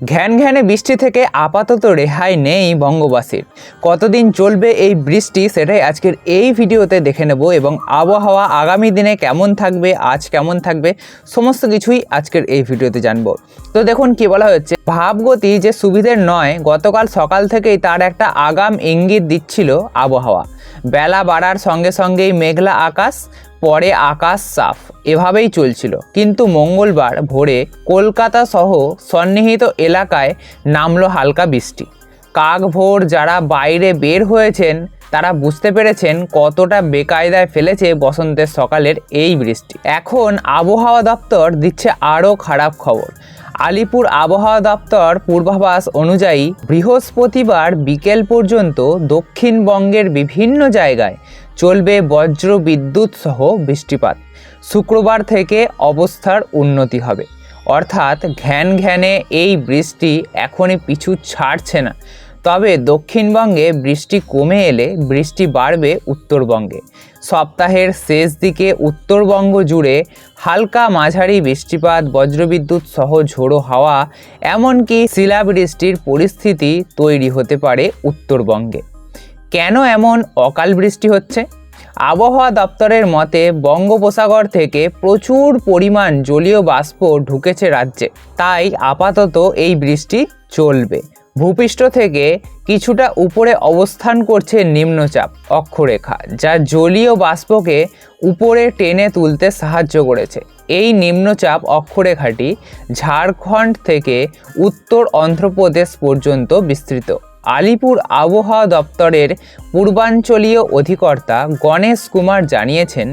ঘ্যান ঘ্যানে বৃষ্টি থেকে আপাতত রেহাই নেই বঙ্গবাসীর। কতদিন চলবে এই বৃষ্টি সেটাই আজকের এই ভিডিওতে দেখে নেব এবং আবহাওয়া আগামী দিনে কেমন থাকবে, আজ কেমন থাকবে, সমস্ত কিছুই আজকের এই ভিডিওতে জানব। তো দেখুন কি বলা হচ্ছে, ভাবগতি যে সুবিধের নয়, গতকাল সকাল থেকেই তার একটা আগাম ইঙ্গিত দিচ্ছিল আবহাওয়া। বেলা বাড়ার সঙ্গে সঙ্গেই মেঘলা আকাশ পরে আকাশ সাফ, এভাবেই চলছিল। কিন্তু মঙ্গলবার ভোরে কলকাতা সহ সন্নিহিত এলাকায় নামলো হালকা বৃষ্টি। কাক ভোর যারা বাইরে বের হয়েছেন, তারা বুঝতে পেরেছেন কতটা বেকায়দায় ফেলেছে বসন্তের সকালের এই বৃষ্টি। এখন আবহাওয়া দপ্তর দিচ্ছে আরও খারাপ খবর। আলিপুর আবহাওয়া দপ্তর পূর্বাভাস অনুযায়ী বৃহস্পতিবার বিকেল পর্যন্ত দক্ষিণবঙ্গের বিভিন্ন জায়গায় চলবে বজ্র বিদ্যুৎ সহ বৃষ্টিপাত। শুক্রবার থেকে অবস্থার উন্নতি হবে। অর্থাৎ ঘ্যান ঘ্যানে এই বৃষ্টি এখনই পিছু ছাড়ছে না। তবে দক্ষিণবঙ্গে বৃষ্টি কমে এলে বৃষ্টি বাড়বে উত্তরবঙ্গে। সপ্তাহের শেষ দিকে উত্তরবঙ্গ জুড়ে হালকা মাঝারি বৃষ্টিপাত বজ্রবিদ্যুৎ সহ ঝোড়ো হাওয়া, এমনকি শিলাবৃষ্টির পরিস্থিতি তৈরি হতে পারে উত্তরবঙ্গে। কেন এমন অকাল বৃষ্টি হচ্ছে? আবহাওয়া দপ্তরের মতে, বঙ্গোপসাগর থেকে প্রচুর পরিমাণ জলীয় বাষ্প ঢুকেছে রাজ্যে। তাই আপাতত এই বৃষ্টি চলবে। ভূপৃষ্ঠ থেকে কিছুটা উপরে অবস্থান করছে নিম্নচাপ অক্ষরেখা, যা জলীয় বাষ্পকে উপরে টেনে তুলতে সাহায্য করেছে। এই নিম্নচাপ অক্ষরেখাটি ঝাড়খণ্ড থেকে উত্তর অন্ধ্রপ্রদেশ পর্যন্ত বিস্তৃত। আলিপুর আবহাওয়া দপ্তরের পূর্বাঞ্চলীয় অধিকর্তা গণেশ কুমার জানিয়েছেন,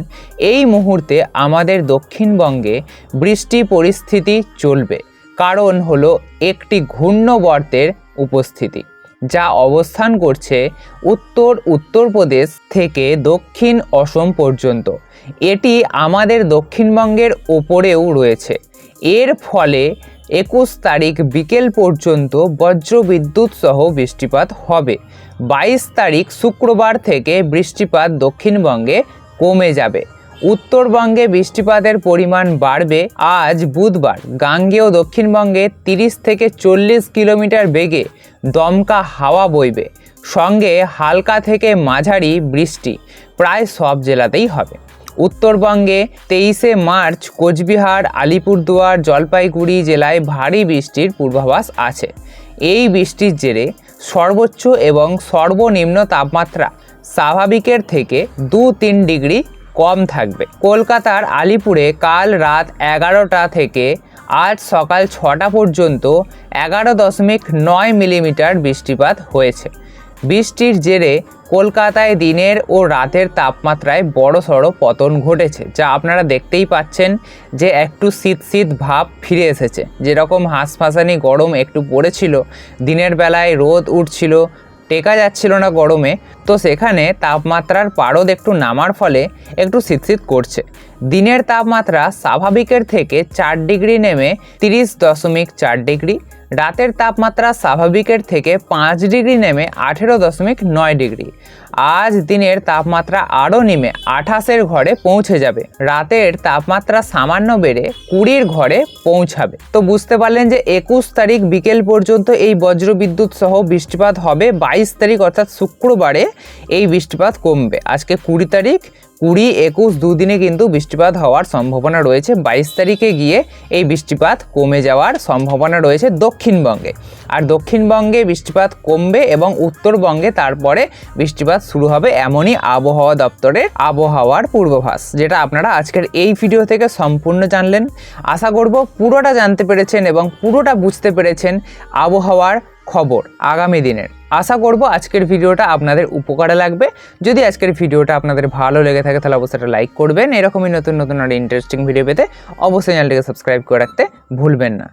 এই মুহূর্তে আমাদের দক্ষিণবঙ্গে বৃষ্টি পরিস্থিতি চলবে। কারণ হলো একটি ঘূর্ণবর্তের উপস্থিতি, যা অবস্থান করছে উত্তর উত্তরপ্রদেশ থেকে দক্ষিণ অসম পর্যন্ত। এটি আমাদের দক্ষিণবঙ্গের ওপরেও রয়েছে। এর ফলে একুশ তারিখ বিকেল পর্যন্ত বজ্রবিদ্যুৎ সহ বৃষ্টিপাত হবে। বাইশ তারিখ শুক্রবার থেকে বৃষ্টিপাত দক্ষিণবঙ্গে কমে যাবে। উত্তরবঙ্গে বৃষ্টিপাতের পরিমাণ বাড়বে। আজ বুধবার গাঙ্গেয় দক্ষিণবঙ্গে তিরিশ থেকে চল্লিশ কিলোমিটার বেগে দমকা হাওয়া বইবে। সঙ্গে হালকা থেকে মাঝারি বৃষ্টি। প্রায় সব জেলাতেই হবে। উত্তরবঙ্গে তেইশে মার্চ কোচবিহার, আলিপুরদুয়ার, জলপাইগুড়ি জেলায় ভারী বৃষ্টির পূর্বাভাস আছে। এই বৃষ্টির জেরে সর্বোচ্চ এবং সর্বনিম্ন তাপমাত্রা স্বাভাবিকের থেকে দু তিন ডিগ্রি কম থাকবে। কলকাতার আলিপুরে কাল রাত এগারোটা থেকে আজ সকাল ছটা পর্যন্ত এগারো দশমিক নয় মিলিমিটার বৃষ্টিপাত হয়েছে। বৃষ্টির জেরে কলকাতায় দিনের ও রাতের তাপমাত্রায় বড় সড়ো পতন ঘটেছে, যা আপনারা দেখতেই পাচ্ছেন যে একটু শীত শীত ভাব ফিরে এসেছে। যেরকম হাঁসফাঁসানি গরম একটু পড়েছিল, দিনের বেলায় রোদ উঠছিল, টেকা যাচ্ছিল না গরমে, তো সেখানে তাপমাত্রার পারদ একটু নামার ফলে একটু শীতশীত করছে। দিনের তাপমাত্রা স্বাভাবিকের থেকে চার ডিগ্রি নেমে তিরিশ দশমিক চার ডিগ্রি রাতের তাপমাত্রা স্বাভাবিকের থেকে পাঁচ ডিগ্রি নেমে আঠেরো দশমিক নয় ডিগ্রি। আজ দিনের তাপমাত্রা আরও নেমে আঠাশের ঘরে পৌঁছে যাবে। রাতের তাপমাত্রা সামান্য বেড়ে কুড়ির ঘরে পৌঁছাবে। তো বুঝতে পারলেন যে একুশ তারিখ বিকেল পর্যন্ত এই বজ্রবিদ্যুৎ সহ বৃষ্টিপাত হবে। বাইশ তারিখ অর্থাৎ শুক্রবারে এই বৃষ্টিপাত কমবে। আজকে কুড়ি তারিখ কুড়ি একুশ দুদিনে কিন্তু বৃষ্টিপাত হওয়ার সম্ভাবনা রয়েছে। বাইশ তারিখে গিয়ে এই বৃষ্টিপাত কমে যাওয়ার সম্ভাবনা রয়েছে দক্ষিণবঙ্গে। আর দক্ষিণবঙ্গে বৃষ্টিপাত কমবে এবং উত্তরবঙ্গে তারপরে বৃষ্টিপাত শুরু হবে এমনই আবহাওয়া দপ্তরের আবহাওয়ার পূর্বাভাস, যেটা আপনারা আজকের এই ভিডিও থেকে সম্পূর্ণ জানলেন। আশা করব পুরোটা জানতে পেরেছেন এবং পুরোটা বুঝতে পেরেছেন আবহাওয়ার খবর আগামী দিনের। আশা করব আজকের ভিডিওটা আপনাদের উপকারে লাগবে। যদি আজকের ভিডিওটা আপনাদের ভালো লেগে থাকে, তাহলে অবশ্যই একটা লাইক করবেন। এরকমই নতুন নতুন আর ইন্টারেস্টিং ভিডিও পেতে অবশ্যই চ্যানেলটিকে সাবস্ক্রাইব করে রাখতে ভুলবেন না।